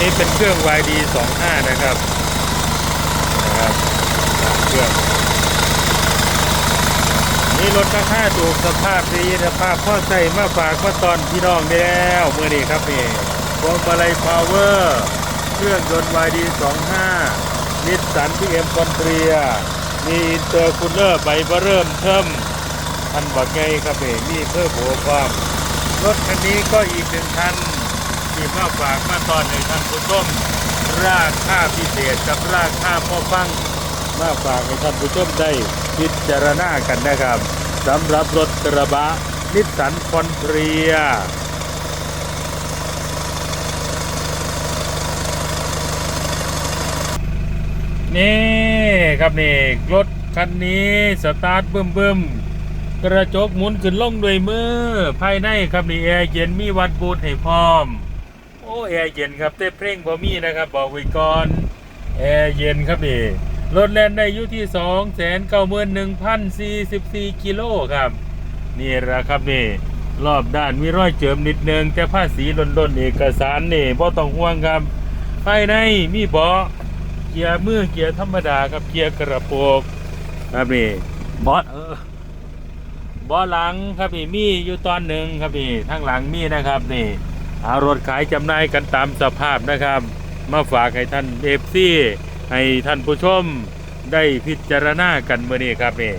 นี้เป็นเครื่อง YD 25 นะครับนะครับเครื่องนี่รถราคาถูกสภาพดีสภาพพ่อใส่มาฝากมาตอนพี่น้องได้แล้วเมื่อนี้ครับนี่พวงมาลัยพาวเวอร์เครื่องยนต์ YD 25 นิสสันพีเอ็มคอนเทรียมีอินเตอร์คูลเลอร์ใบเบอร์เริ่มเทิมทันบักไงครับนี่มีเพิ่มโบความ รถคันนี้ก็อีกหนึ่งคัน ที่มาฝากมาตอนในท่านผู้ชมราคาพิเศษกับราคาพ่อฟังมาฝากให้ท่านผู้ชมได้พิจารณากันนะครับสำหรับรถกระบะนิสสันคอนเทรียนี่ครับนี่รถคันนี้สตาร์ทบึ้มบึมกระจกหมุนขึ้นลงด้วยมือ ภายในครับนี่แอร์เย็นมีวัดบูทให้พร้อม อ้แอร์เย็นครับเต้เพลงบ่มีนะครับ บอกไว้ก่อนแอร์เย็นครับนี่รถแล่นได้อยู่ที่2 9 1 0 4 4กิโลครับ นี่แหละครับนี่รอบด้านมีรอยเจิมนิดนึง แต่ภาษีลนดนเอกสารนี่บ่ต้องห่วงครับภายในมีเบาะเกียร์มือเกียร์ธรรมดาครับเกียร์กระโปรงครับนี่บอสเออบอสหลังครับนี่มีอยู่ตอนหนึ่งครับนี่ทางหลังมีนะครับนี่ เอารถขายจำหน่ายกันตามสภาพนะครับ มาฝากให้ท่านเอฟซีให้ท่านผู้ชมได้พิจารณากันเมื่อนี้ครับนี่